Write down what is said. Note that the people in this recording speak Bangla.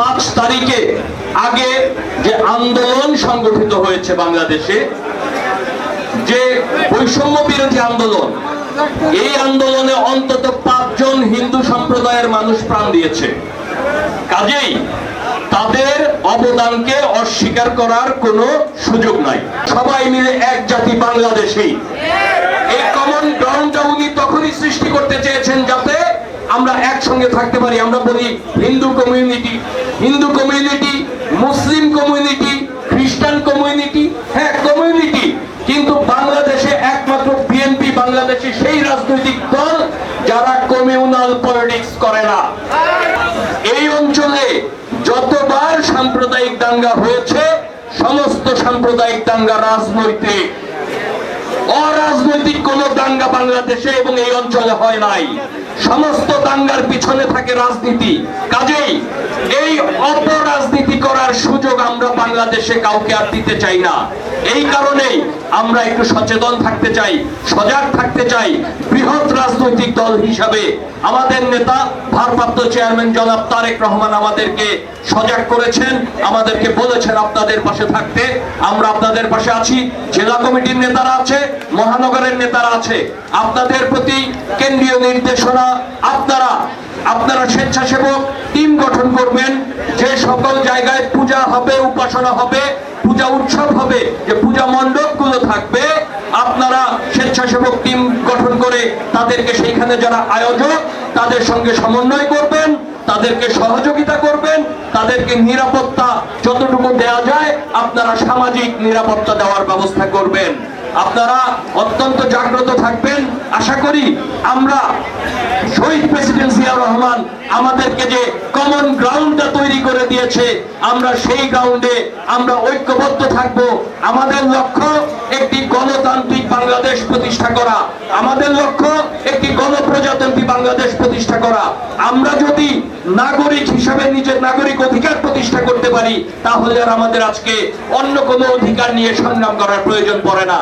পাঁচ তারিখে আগে যে আন্দোলন সংগঠিত হয়েছে বাংলাদেশে, যে বৈষম্য বিরোধী আন্দোলন, এই আন্দোলনে অন্তত পাঁচজন হিন্দু সম্প্রদায়ের মানুষ প্রাণ দিয়েছে। কাজেই তাদের অবদানকে অস্বীকার করার কোনো সুযোগ নাই। সবাই মিলে এক জাতি বাংলাদেশী আমরা একসঙ্গে থাকতে পারি, আমরা বলি Hindu community Hindu community Muslim community খ্রিস্টান কমিউনিটি হ্যাঁ কমিউনিটি কিন্তু বাংলাদেশে একমাত্র বিএনপি বাংলাদেশে সেই রাজনৈতিক দল যারা কমিউনাল পলিটিক্স করে না। এই অঞ্চলে যতবার সাম্প্রদায়িক দাঙ্গা হয়েছে, সমস্ত সাম্প্রদায়িক দাঙ্গা রাজনৈতিক। অরাজনৈতিক কোন দাঙ্গা বাংলাদেশে এবং এই অঞ্চলে হয় নাই। সমস্ত দাঙ্গার পিছনে থাকে রাজনীতি। কাজেই এই অপরাজনীতি করার সুযোগ আমরা বাংলাদেশে কাউকে আর দিতে চাই না। এই কারণেই আমরা একটু সচেতন থাকতে চাই, সজাগ থাকতে চাই, বৃহৎ রাজনৈতিক দল হিসাবে। আমাদের নেতা, ভারপ্রাপ্ত চেয়ারম্যান জনাব তারেক রহমান আমাদেরকে সজাগ করেছেন, আমাদেরকে বলেছেন আপনাদের পাশে থাকতে। আমরা আপনাদের পাশে আছি, জেলা কমিটির নেতারা আছে, মহানগরের নেতারা আছে। আপনাদের প্রতি কেন্দ্রীয় নির্দেশনা, আপনারা আপনারা স্বেচ্ছাসেবক টিম গঠন করবেন, যে সকল জায়গায় পূজা হবে, উপাসনা হবে, পূজা উৎসব হবে, যে পূজা মণ্ডপগুলো থাকবে, আপনারা স্বেচ্ছাসেবক টিম গঠন করে তাদেরকে সেইখানে যারা আয়োজক, তাদের সঙ্গে সমন্বয় করবেন। তাদেরকে সহযোগিতা করবেন, তাদেরকে নিরাপত্তা যতটুকু দেওয়া যায়, আপনারা সামাজিক নিরাপত্তা দেওয়ার ব্যবস্থা করবেন। আপনারা অত্যন্ত জাগ্রত থাকবেন। আশা করি আমরা শহীদ প্রেসিডেন্ট জিয়া রহমান আমাদেরকে যে কমন গ্রাউন্ডটা তৈরি করে দিয়েছে, আমরা সেই গ্রাউন্ডে আমরা ঐক্যবদ্ধ থাকব। আমাদের লক্ষ্য একটি গণতান্ত্রিক বাংলাদেশ প্রতিষ্ঠা করা। আমাদের লক্ষ্য একটি গণপ্রজাতন্ত্রী বাংলাদেশ প্রতিষ্ঠা করা। আমরা যদি নাগরিক হিসাবে নিজের নাগরিক অধিকার প্রতিষ্ঠা করতে পারি, তাহলে আর আমাদের আজকে অন্য কোনো অধিকার নিয়ে সংগ্রাম করার প্রয়োজন পড়ে না।